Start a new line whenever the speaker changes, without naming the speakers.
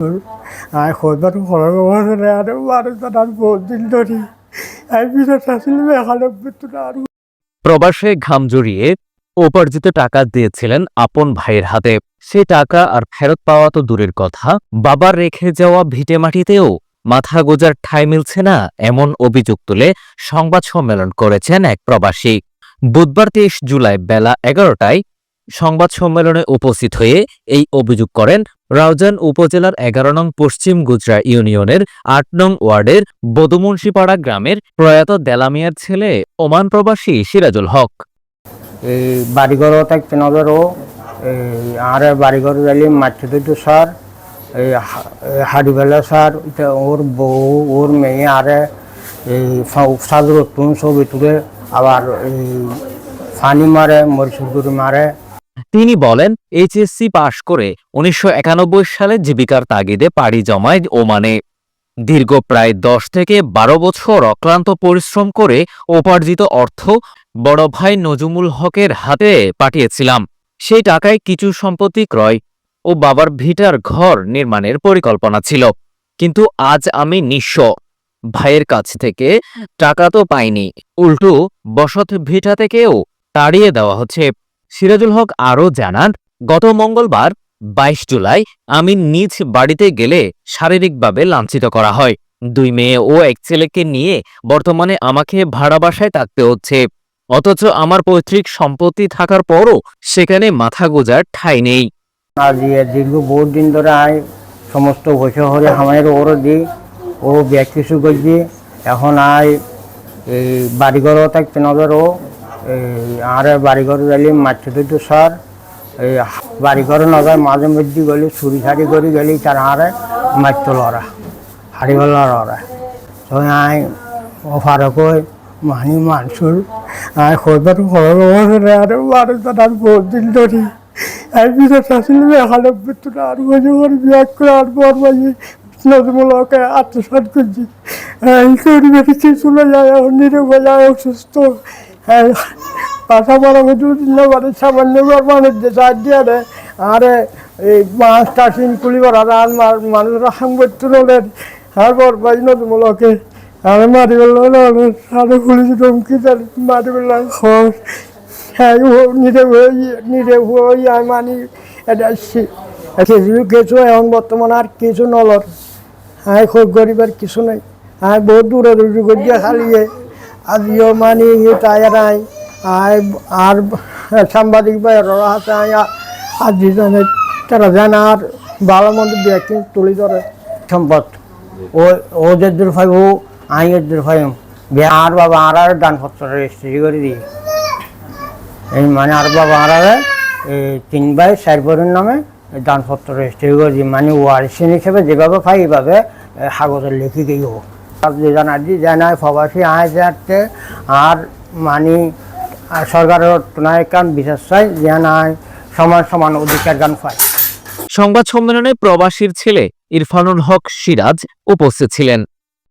আর
প্রবাসে ঘাম জড়িয়ে উপার্জিত টাকা দিয়েছিলেন আপন ভাইয়ের হাতে। সে টাকা আর ফেরত পাওয়া তো দূরের কথা। বাবার রেখে যাওয়া ভিটে মাটিতেও মাথা গোজার ঠাঁই মিলছে না এমন অভিযোগ তুলে সংবাদ সম্মেলন করেছেন এক প্রবাসী। বুধবার তেইশ জুলাই বেলা এগারোটায় সংবাদ সম্মেলনে উপস্থিত হয়ে এই অভিযোগ করেন রাউজান উপজেলার এগারো নং পশ্চিম গুজরা ইউনিয়নের আট নং ওয়ার্ডের বদমুন্সিপাড়া গ্রামের প্রয়াত দেলামিয়ার ছেলে ওমান প্রবাসী সিরাজুল হক।
এই বাড়িঘর থাকতে এই আর বাড়িঘর মাছ দুটো সার এই হাড়িবেলা সার এটা ওর বউ, ওর মেয়ে, আরে সাজুর তুন ছবি তুলে আবার এই ফানি মারে, মরিচুর মারে
তিনি বলেন, এইচএসসি পাশ করে উনিশশো একানব্বই সালে জীবিকার তাগিদে পাড়ি জমায় ওমানে। দীর্ঘ প্রায় দশ থেকে বারো বছর অক্লান্ত পরিশ্রম করে উপার্জিত অর্থ বড় ভাই নজুমুল হকের হাতে পাঠিয়েছিলাম। সেই টাকায় কিছু সম্পত্তি ক্রয় ও বাবার ভিটার ঘর নির্মাণের পরিকল্পনা ছিল। কিন্তু আজ আমি নিঃস্ব। ভাইয়ের কাছ থেকে টাকা তো পাইনি। উল্টো বসত ভিটা থেকেও তাড়িয়ে দেওয়া হচ্ছে। সিরাজুল হক আরও জানান, গত মঙ্গলবার, বাইশ জুলাই আমি নিজ বাড়িতে গেলে শারীরিকভাবে লাঞ্ছিত করা হয়। দুই মেয়ে ও এক ছেলেকে নিয়ে বর্তমানে আমাকে ভাড়া বাসায় থাকতে হচ্ছে। অথচ আমার পৈতৃক সম্পত্তি থাকার পরও সেখানে মাথা গোজার ঠাঁই নেই।
দীর্ঘ দিন ধরে আয়, সমস্ত বসে হরে আমাদের ওরও ও ব্যাগ কিছু করছি। এখন আয়, এই বাড়িঘরও থাকতে নজরও এই আর বাড়িঘর গেলে মাছ দুটো সার। এই বাড়িঘর নজর মাঝে মধ্যে গেলে, ছুরি ছাড়ি করে গেলে তার হারে মাছ তো লড়া হাড়িগুলো লড়া। তো আয়, ও ফারক মানি মানুষের আর মানুষ আর বহুত দিন ধরে। আমি বিরাট আসলে একানব্বই তো আর বছর করে বিয়ে করে আর নদমূলকে আত্মসাত করছি। এই পরিবেশে চলে যায় যায় অসুস্থ পাশা বড় মানে সামান্য মানুষ যে সাহায্য আরে আরে এই মাছটা সিন কুলি বড় আর মানুষরা সাংবাদিক হলেন আর বর বাজ নদমূলকে আমি মারি বলল আরে পুলিশ ধমকি তার মারি বললাম খবর হ্যাঁ নিরে নিরে হই আমি মানি এটা খেজুর কিছু এখন বর্তমানে আর কিছু নলর হ্যাঁ গরিবের কিছু নেই হ্যাঁ বহুত দূরে দূরে খালিয়ে আজিও মানি তাই নাই আর সাংবাদিক ভাই আছে আজি জানে তারা জানে আর ভালো মন্দ ব্যক্তি তুলি ধরে সম্পদ। ও ও যে দূর ফাইব আই এর দূর ফাইম আর বাবা আর আর দানপত্র রেজিস্ট্রি করে দিই এই মানে আর বাবা আর এই তিন ভাই চার বোনের নামে দানপত্র রেজিস্ট্রি করে দিই মানে ওয়ারিসিন হিসেবে যেভাবে পাই এইভাবে এ, কাগজে লিখি গেই হোক আর যে জানা জানায় প্রবাসী আয় যাতে আর মানি সরকারের নায়কান কান বিশেষ চাই যে নাই সমান সমান অধিকার গান পায়
সংবাদ সম্মেলনে প্রবাসীর ছেলে ইরফানুল হক সিরাজ উপস্থিত ছিলেন।